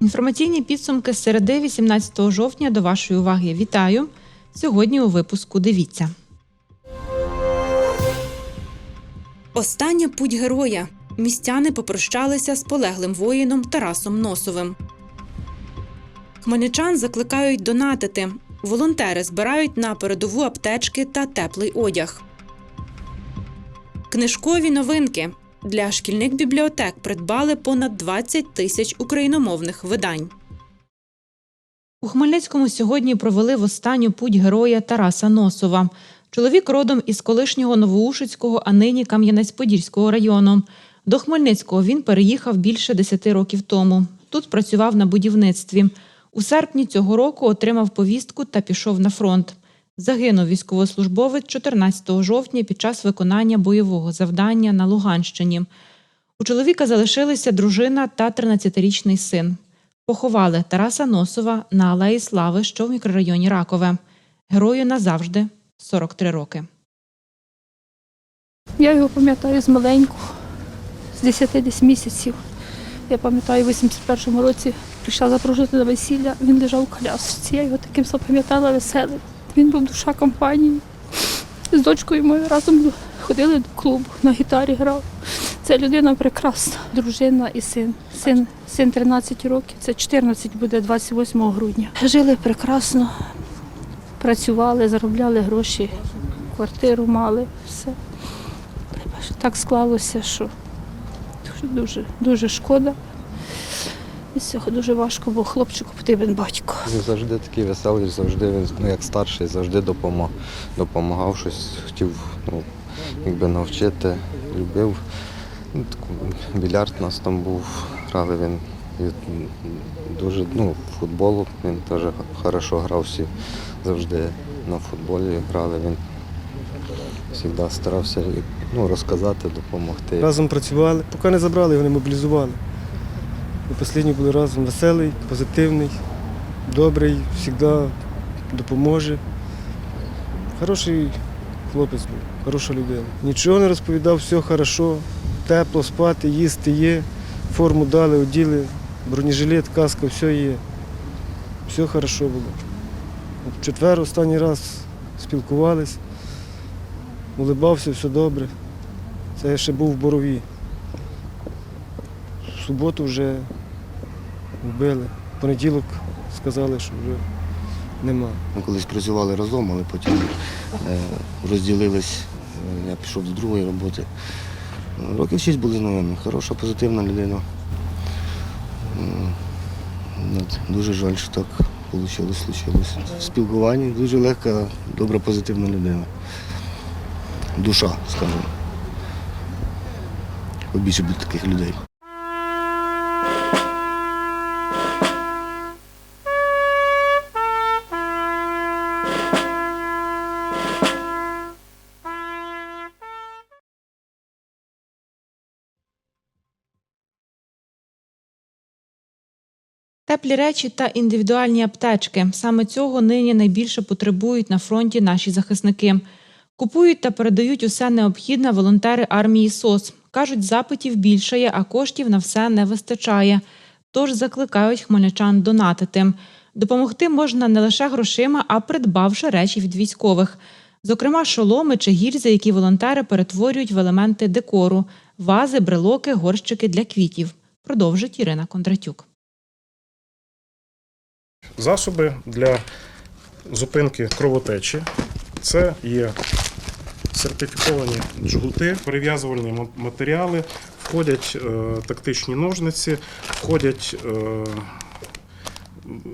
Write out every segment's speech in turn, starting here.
Інформаційні підсумки середи 18 жовтня до вашої уваги. Вітаю! Сьогодні у випуску дивіться. Остання путь героя. Містяни попрощалися з полеглим воїном Тарасом Носовим. Хмельничан закликають донатити. Волонтери збирають на передову аптечки та теплий одяг. Книжкові новинки. Для шкільних бібліотек придбали понад 20 тисяч україномовних видань. У Хмельницькому сьогодні провели в останню путь героя Тараса Носова. Чоловік родом із колишнього Новоушицького, а нині Кам'янець-Подільського району. До Хмельницького він переїхав більше 10 років тому. Тут працював на будівництві. У серпні цього року отримав повістку та пішов на фронт. Загинув військовослужбовець 14 жовтня під час виконання бойового завдання на Луганщині. У чоловіка залишилися дружина та 13-річний син. Поховали Тараса Носова на Алеї Слави, що в мікрорайоні Ракове. Герою назавжди 43 роки. Я його пам'ятаю з маленького, з 10 десь місяців. Я пам'ятаю, в 81-му році прийшла запрошувати на весілля, він лежав у колясочці. Я його таким запам'ятала веселим. Він був душа компанії. З дочкою ми разом ходили до клубу, на гітарі грав. Це людина прекрасна, дружина і син. Син, син 13 років, це 14 буде 28 грудня. Жили прекрасно, працювали, заробляли гроші, квартиру мали, все. Так склалося, що дуже, дуже шкода. І цього дуже важко, бо хлопчику потрібен батько. Він завжди такий веселий, завжди він ну, як старший, завжди допомагав, допомагав щось, хотів ну, якби навчити, любив. Ну, Більярд у нас там був, грали він дуже ну, футболу він теж хорошо грав всі завжди на футболі грали. Він завжди старався ну, розказати, допомогти. Разом працювали, поки не забрали, його не мобілізували. І останні були разом веселий, позитивний, добрий, завжди допоможе. Хороший хлопець був, хороша людина. Нічого не розповідав, все хорошо, тепло, спати, їсти є, форму дали, оділи, бронежилет, каска, все є. Все хорошо було. В четвер останній раз спілкувались, улибався, все добре. Це я ще був в борові. В суботу вже вбили. В понеділок сказали, що вже нема. Ми колись працювали разом, але потім е, розділились. Я пішов до другої роботи. Років шість були знайомі. Хороша, позитивна людина. Дуже жаль, що так вийшло, случилось. В спілкуванні дуже легка, добра, позитивна людина. Душа, скажімо. Побільше бути таких людей. Теплі речі та індивідуальні аптечки. Саме цього нині найбільше потребують на фронті наші захисники. Купують та передають усе необхідне волонтери армії СОС. Кажуть, запитів більшає, а коштів на все не вистачає. Тож закликають хмельничан донатити. Допомогти можна не лише грошима, а придбавши речі від військових. Зокрема, шоломи чи гільзи, які волонтери перетворюють в елементи декору, вази, брелоки, горщики для квітів. Продовжить Ірина Кондратюк. Засоби для зупинки кровотечі. Це є сертифіковані джгути, перев'язувальні матеріали, входять е, тактичні ножниці, входять е,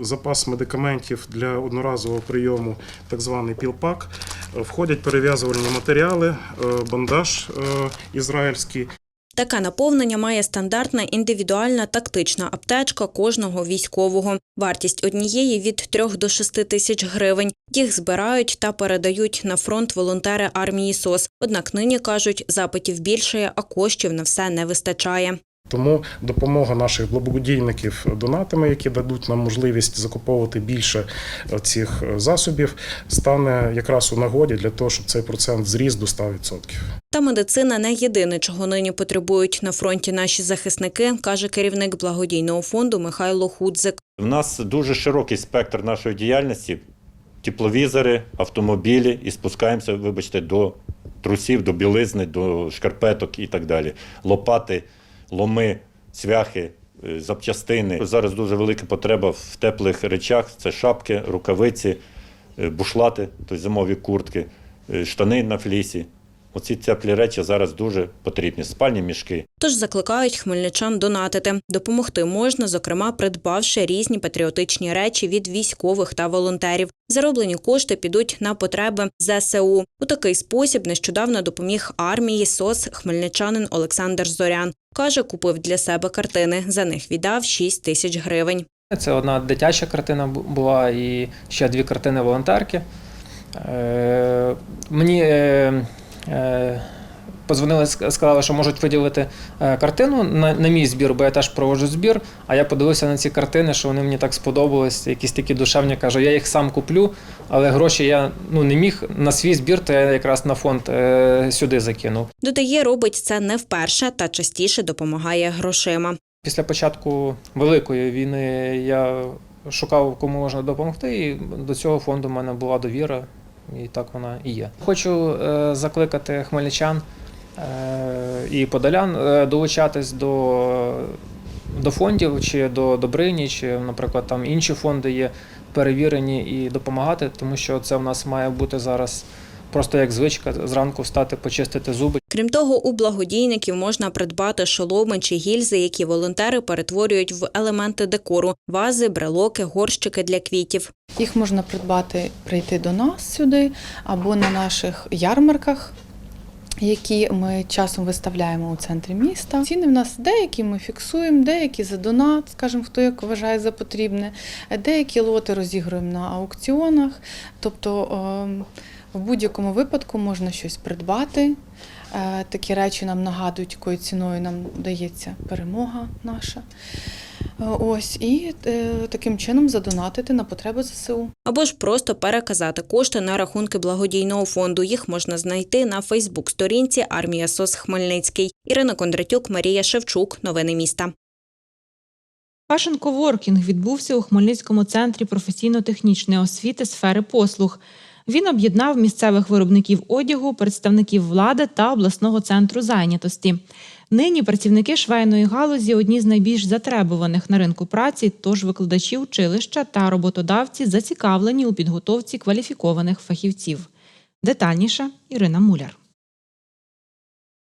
запас медикаментів для одноразового прийому, так званий пілпак. Входять перев'язувальні матеріали, е, бандаж ізраїльський, Таке наповнення має стандартна індивідуальна тактична аптечка кожного військового. Вартість однієї від 3 до 6 тисяч гривень. Їх збирають та передають на фронт волонтери армії СОС. Однак нині кажуть, запитів більше, а коштів на все не вистачає. Тому допомога наших благодійників донатами, які дадуть нам можливість закуповувати більше е, цих е, засобів, стане якраз у нагоді для того, щоб цей процент зріс до 100%. Та медицина не єдине, чого нині потребують на фронті наші захисники, каже керівник благодійного фонду Михайло Худзик. У нас дуже широкий спектр нашої діяльності: тепловізори, автомобілі, і спускаємося, вибачте, до трусів, до білизни, до шкарпеток і так далі. Лопати, ломи, цвяхи, е, запчастини. Зараз дуже велика потреба в теплих речах: це шапки, рукавиці, е, бушлати, тобто зимові куртки, е, штани на флісі. Оці теплі речі зараз дуже потрібні. Спальні мішки. Тож закликають хмельничан донатити. Допомогти можна, зокрема, придбавши різні патріотичні речі від військових та волонтерів. Зароблені кошти підуть на потреби ЗСУ. У такий спосіб нещодавно допоміг армії СОС хмельничанин Олександр Зорян. Каже, купив для себе картини. За них віддав 6 тисяч гривень. Це одна дитяча картина була і ще дві картини волонтерки. Е, мені е, позвонили, сказали, що можуть виділити е, картину на, на мій збір, бо я теж проводжу збір. А я подивився на ці картини, що вони мені так сподобались, якісь такі душевні. Кажу, я їх сам куплю, але гроші я ну, не міг на свій збір, то я якраз на фонд е, сюди закинув. Додає, робить це не вперше та частіше допомагає грошима. Після початку Великої війни я шукав, кому можна допомогти, і до цього фонду в мене була довіра, і так вона і є. Хочу е, закликати хмельничан е, і подолян е, долучатись до, до фондів чи до Добрині, чи, наприклад, там інші фонди є перевірені і допомагати, тому що це в нас має бути зараз просто як звичка зранку встати, почистити зуби. Крім того, у благодійників можна придбати шоломи чи гільзи, які волонтери перетворюють в елементи декору: вази, брелоки, горщики для квітів. Їх можна придбати, прийти до нас сюди або на наших ярмарках, які ми часом виставляємо у центрі міста. Ціни в нас деякі ми фіксуємо, деякі за донат, скажімо, хто як вважає за потрібне, деякі лоти розігруємо на аукціонах. Тобто ем, в будь-якому випадку можна щось придбати. Е, Такі речі нам нагадують, якою ціною нам дається перемога наша. Е, Ось і е, таким чином задонатити на потреби ЗСУ. Або ж просто переказати кошти на рахунки благодійного фонду. Їх можна знайти на Фейсбук-сторінці Армія СОС Хмельницький. Ірина Кондратюк, Марія Шевчук. Новини міста. Fashion Coworking відбувся у Хмельницькому центрі професійно-технічної освіти сфери послуг. Він об'єднав місцевих виробників одягу, представників влади та обласного центру зайнятості. Нині працівники швейної галузі одні з найбільш затребуваних на ринку праці, тож викладачі училища та роботодавці зацікавлені у підготовці кваліфікованих фахівців. Детальніше Ірина Муляр.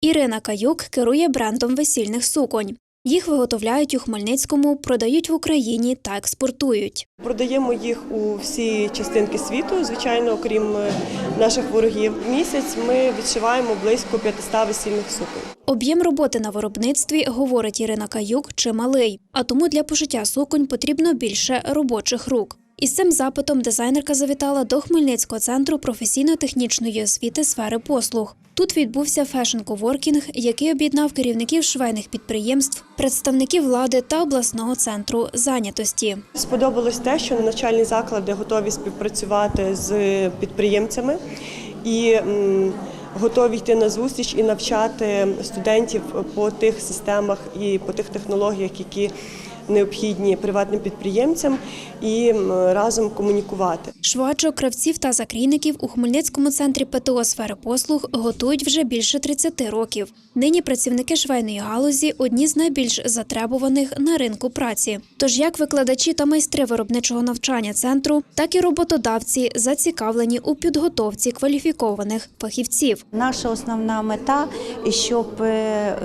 Ірина Каюк керує брендом весільних суконь. Їх виготовляють у Хмельницькому, продають в Україні та експортують. Продаємо їх у всі частинки світу, звичайно, окрім е, наших ворогів. Місяць ми відшиваємо близько 500 весільних суконь. Об'єм роботи на виробництві, говорить Ірина Каюк, чималий, а тому для пошиття суконь потрібно більше робочих рук. Із цим запитом дизайнерка завітала до Хмельницького центру професійно-технічної освіти сфери послуг. Тут відбувся фешн-коворкінг, який об'єднав керівників швейних підприємств, представників влади та обласного центру зайнятості. Сподобалось те, що навчальні заклади готові співпрацювати з підприємцями і готові йти на зустріч і навчати студентів по тих системах і по тих технологіях, які необхідні приватним підприємцям, і разом комунікувати. Швачок, кравців та закрійників у Хмельницькому центрі ПТО сфери послуг готують вже більше 30 років. Нині працівники швейної галузі одні з найбільш затребуваних на ринку праці. Тож як викладачі та майстри виробничого навчання центру, так і роботодавці зацікавлені у підготовці кваліфікованих фахівців. Наша основна мета, щоб е,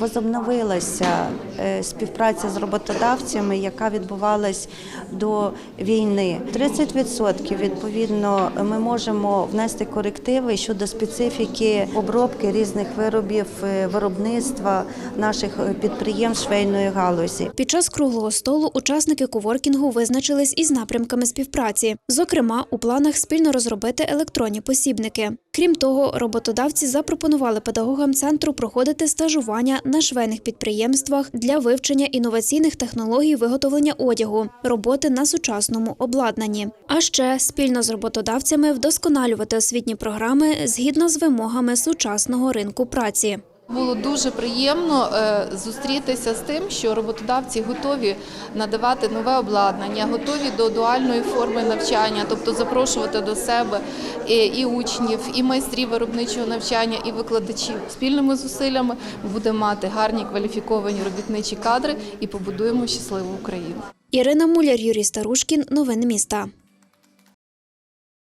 возобновилася е, співпраця з роботодавцями, яка відбувалась до війни. 30% відповідно ми можемо внести корективи щодо специфіки обробки різних виробів е, виробництва наших е, підприємств швейної галузі. Під час круглого столу учасники коворкінгу визначились із напрямками співпраці. Зокрема, у планах спільно розробити електронні посібники. Крім того, роботодавці запропонували педагогам центру проходити стажування на швейних підприємствах для вивчення інноваційних технологій виготовлення одягу, роботи на сучасному обладнанні. А ще спільно з роботодавцями вдосконалювати освітні програми згідно з вимогами сучасного ринку праці. Було дуже приємно е, зустрітися з тим, що роботодавці готові надавати нове обладнання, готові до дуальної форми навчання, тобто запрошувати до себе і, і учнів, і майстрів виробничого навчання, і викладачів. Спільними зусиллями ми будемо мати гарні кваліфіковані робітничі кадри і побудуємо щасливу Україну. Ірина Муляр, Юрій Старушкін. Новини міста.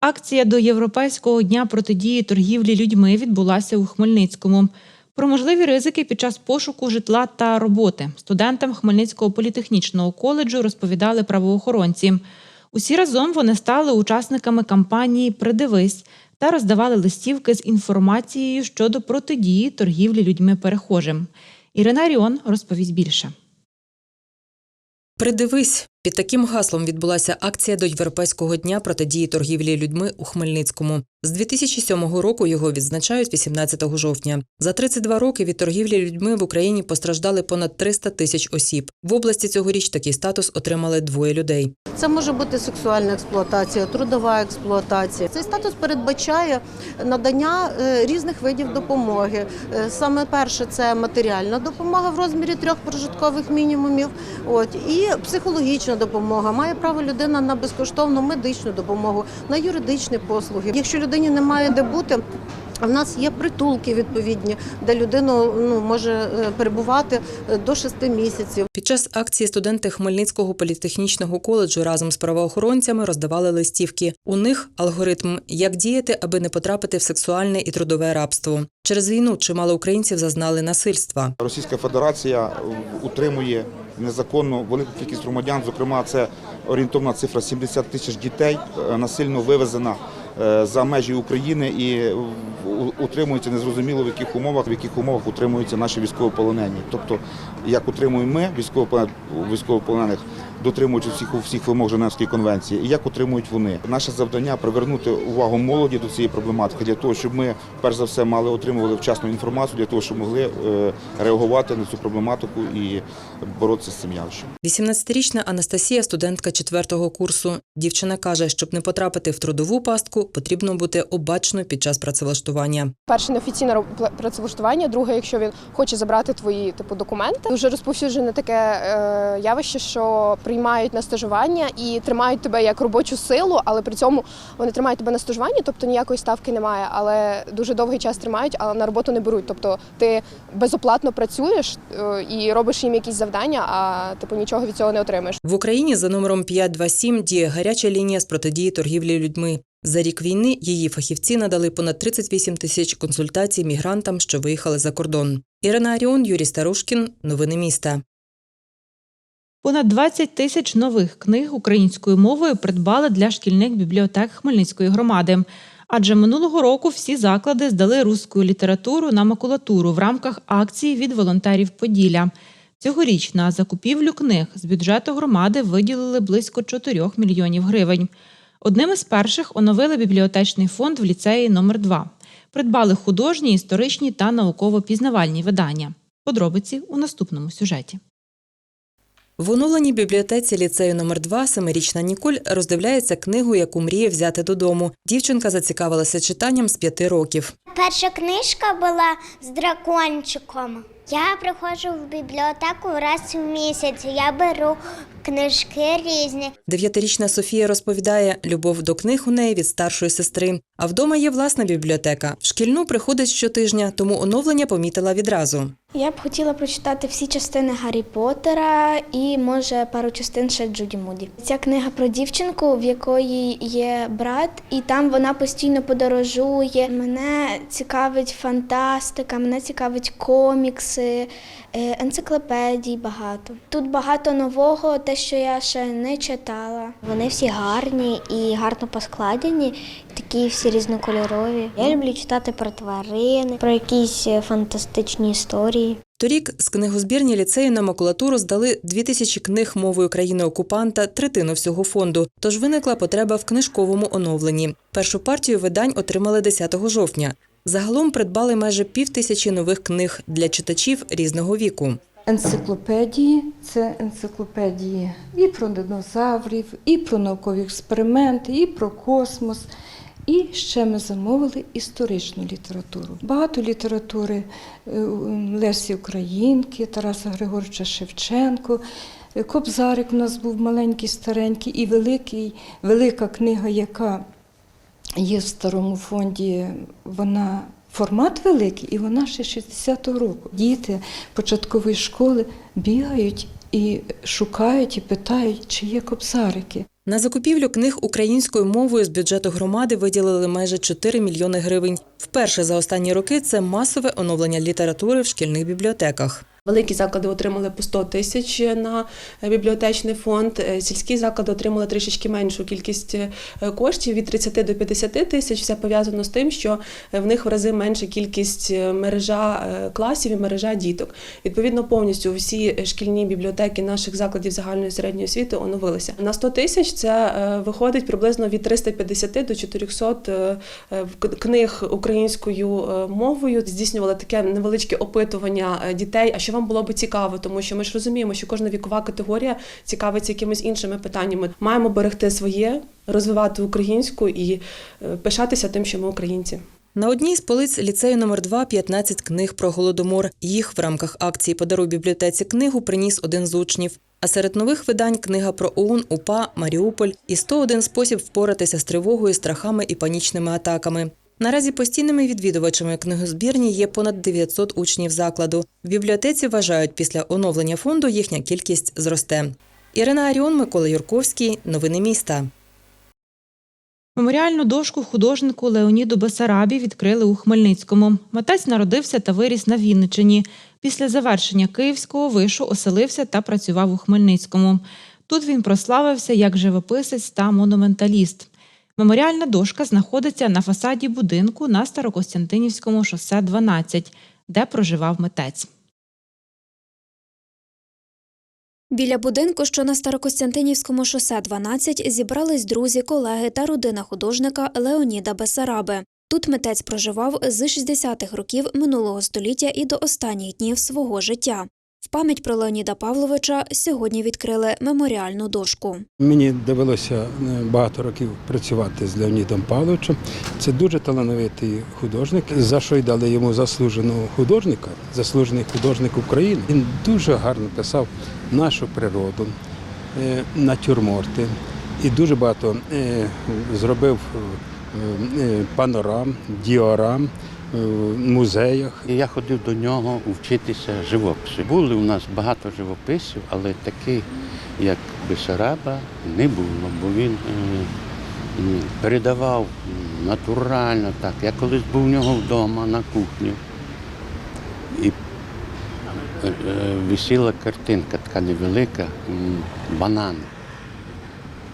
Акція до Європейського дня протидії торгівлі людьми відбулася у Хмельницькому. Про можливі ризики під час пошуку житла та роботи студентам Хмельницького політехнічного коледжу розповідали правоохоронці. Усі разом вони стали учасниками кампанії Придивись та роздавали листівки з інформацією щодо протидії торгівлі людьми перехожим. Ірина Ріон розповість більше. Придивись, під таким гаслом відбулася акція до Європейського дня протидії торгівлі людьми у Хмельницькому. З 2007 року його відзначають 18 жовтня. За 32 роки від торгівлі людьми в Україні постраждали понад 300 тисяч осіб. В області цьогоріч такий статус отримали двоє людей. Це може бути сексуальна експлуатація, трудова експлуатація. Цей статус передбачає надання е, різних видів допомоги. Е, Саме перше це матеріальна допомога в розмірі трьох прожиткових мінімумів. От і психологічна допомога. Має право людина на безкоштовну медичну допомогу, на юридичні послуги. Якщо людині немає де бути. В нас є притулки відповідні, де людина ну, може е, перебувати е, до шести місяців. Під час акції студенти Хмельницького політехнічного коледжу разом з правоохоронцями роздавали листівки. У них алгоритм, як діяти, аби не потрапити в сексуальне і трудове рабство. Через війну чимало українців зазнали насильства. Російська Федерація утримує незаконно велику кількість громадян. Зокрема, це орієнтовна цифра 70 тисяч дітей е, насильно вивезена за межі України і утримуються незрозуміло в яких умовах, в яких умовах утримуються наші військовополонені. Тобто, як утримуємо ми військовополон- військовополонених, дотримуючись всіх всіх вимог Женевської конвенції, і як утримують вони. Наше завдання привернути увагу молоді до цієї проблематики для того, щоб ми перш за все мали отримували вчасну інформацію для того, щоб могли е, реагувати на цю проблематику і боротися з цим явищем. 18-річна Анастасія, студентка четвертого курсу. Дівчина каже, щоб не потрапити в трудову пастку, потрібно бути обачною під час працевлаштування. Перше неофіційне працевлаштування, друге, якщо він хоче забрати твої типу документи. Дуже розповсюджене таке е, явище, що приймають на стажування і тримають тебе як робочу силу, але при цьому вони тримають тебе на стажуванні, тобто ніякої ставки немає, але дуже довгий час тримають, але на роботу не беруть. Тобто ти безоплатно працюєш е, і робиш їм якісь завдання, а типу нічого від цього не отримаєш. В Україні за номером 527 діє гаряча лінія з протидії торгівлі людьми. За рік війни її фахівці надали понад 38 тисяч консультацій мігрантам, що виїхали за кордон. Ірина Аріон, Юрій Старушкін. Новини міста. Понад 20 тисяч нових книг українською мовою придбали для шкільних бібліотек Хмельницької громади. Адже минулого року всі заклади здали руську літературу на макулатуру в рамках акції від волонтерів Поділля. Цьогоріч на закупівлю книг з бюджету громади виділили близько 4 мільйонів гривень. Одним із перших оновили бібліотечний фонд в ліцеї номер 2 Придбали художні, історичні та науково-пізнавальні видання. Подробиці у наступному сюжеті. В оновленій бібліотеці ліцею номер 2 семирічна Ніколь роздивляється книгу, яку мріє взяти додому. Дівчинка зацікавилася читанням з п'яти років. Перша книжка була з дракончиком. Я приходжу в бібліотеку раз в місяць. Я беру книжки різні. Дев'ятирічна Софія розповідає, любов до книг у неї від старшої сестри. А вдома є власна бібліотека. В шкільну приходить щотижня, тому оновлення помітила відразу. Я б хотіла прочитати всі частини Гаррі Поттера і може пару частин ще Джуді Муді. Ця книга про дівчинку, в якої є брат, і там вона постійно подорожує. Мене цікавить фантастика, мене цікавить комікси, е, енциклопедій багато. Тут багато нового, те, що я ще не читала. Вони всі гарні і гарно поскладені, такі всі різнокольорові. Я люблю читати про тварини, про якісь е, фантастичні історії. Ні. Торік з книгозбірні ліцею на макулатуру здали дві тисячі книг мовою країни-окупанта, третину всього фонду. Тож виникла потреба в книжковому оновленні. Першу партію видань отримали 10 жовтня. Загалом придбали майже пів тисячі нових книг для читачів різного віку. Енциклопедії це енциклопедії і про динозаврів, і про наукові експерименти, і про космос. І ще ми замовили історичну літературу. Багато літератури е, Лесі Українки, Тараса Григоровича Шевченко. Кобзарик у нас був маленький, старенький і великий, велика книга, яка є в старому фонді, вона формат великий, і вона ще 60-го року. Діти початкової школи бігають і шукають, і питають, чи є кобзарики. На закупівлю книг українською мовою з бюджету громади виділили майже 4 мільйони гривень. Вперше за останні роки це масове оновлення літератури в шкільних бібліотеках. Великі заклади отримали по 100 тисяч на бібліотечний фонд. Е, Сільські заклади отримали трішечки меншу кількість е, коштів від 30 до 50 тисяч. Все пов'язано з тим, що е, в них в рази менша кількість е, мережа е, класів і мережа діток. Відповідно, повністю всі шкільні бібліотеки наших закладів загальної середньої освіти оновилися. На 100 тисяч це е, виходить приблизно від 350 до 400 е, е, книг українською е, мовою. Здійснювали таке невеличке опитування е, дітей. А що вам було би цікаво? Тому що ми ж розуміємо, що кожна вікова категорія цікавиться якимись іншими питаннями. Маємо берегти своє, розвивати українську і е, пишатися тим, що ми українці. На одній з полиць ліцею номер 2 15 книг про голодомор. Їх в рамках акції Подаруй бібліотеці книгу приніс один з учнів. А серед нових видань книга про ОУН, УПА, Маріуполь і 101 спосіб впоратися з тривогою, страхами і панічними атаками. Наразі постійними відвідувачами книгозбірні є понад 900 учнів закладу. В бібліотеці вважають, після оновлення фонду їхня кількість зросте. Ірина Аріон, Микола Юрковський. Новини міста. Меморіальну дошку художнику Леоніду Бесарабі відкрили у Хмельницькому. Митець народився та виріс на Вінничині. Після завершення Київського вишу оселився та працював у Хмельницькому. Тут він прославився як живописець та монументаліст. Меморіальна дошка знаходиться на фасаді будинку на Старокостянтинівському шосе 12, де проживав митець. Біля будинку, що на Старокостянтинівському шосе 12, зібрались друзі, колеги та родина художника Леоніда Бесараби. Тут митець проживав з 60-х років минулого століття і до останніх днів свого життя. В пам'ять про Леоніда Павловича сьогодні відкрили меморіальну дошку. Мені довелося е, багато років працювати з Леонідом Павловичем. Це дуже талановитий художник, за що й дали йому заслуженого художника, заслужений художник України. Він дуже гарно писав нашу природу, е, натюрморти і дуже багато е, зробив панорам, діорам в музеях. І я ходив до нього вчитися живопису. Були у нас багато живописів, але такий, як Бесараба, не було, бо він е, передавав натурально так. Я колись був у нього вдома на кухні. І е, е, висіла картинка така невелика, м, банани.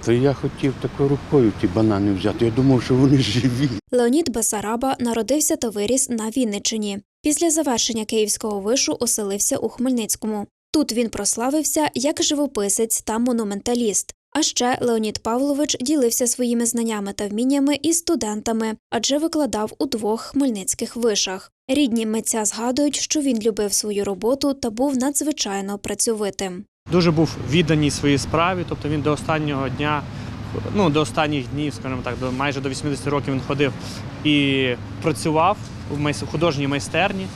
То я хотів такою рукою ті банани взяти. Я думав, що вони живі. Леонід Бесараба народився та виріс на Вінниччині. Після завершення Київського вишу оселився у Хмельницькому. Тут він прославився як живописець та монументаліст. А ще Леонід Павлович ділився своїми знаннями та вміннями із студентами, адже викладав у двох хмельницьких вишах. Рідні митця згадують, що він любив свою роботу та був надзвичайно працьовитим. Дуже був відданий своїй справі, тобто він до останнього дня, ну до останніх днів, скажімо так, до майже до 80 років він ходив і працював в художній майстерні.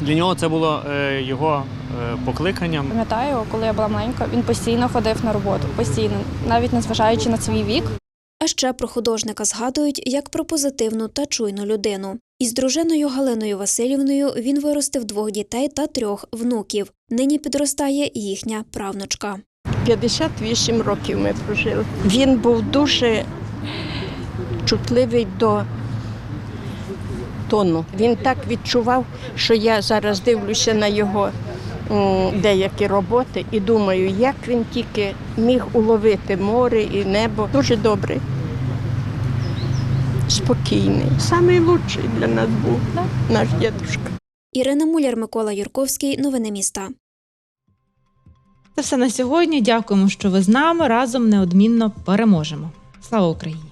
Для нього це було е, його е, покликанням. Пам'ятаю, коли я була маленька, він постійно ходив на роботу, постійно, навіть незважаючи на свій вік. А ще про художника згадують як про позитивну та чуйну людину. Із дружиною Галиною Васильівною він виростив двох дітей та трьох внуків. Нині підростає їхня правнучка. 58 років ми прожили. Він був дуже чутливий до тону. Він так відчував, що я зараз дивлюся на його деякі роботи і думаю, як він тільки міг уловити море і небо. Дуже добрий, спокійний. Найкращий для нас був наш дідусь. Ірина Муляр, Микола Юрковський. Новини міста. Це все на сьогодні. Дякуємо, що ви з нами разом неодмінно переможемо. Слава Україні!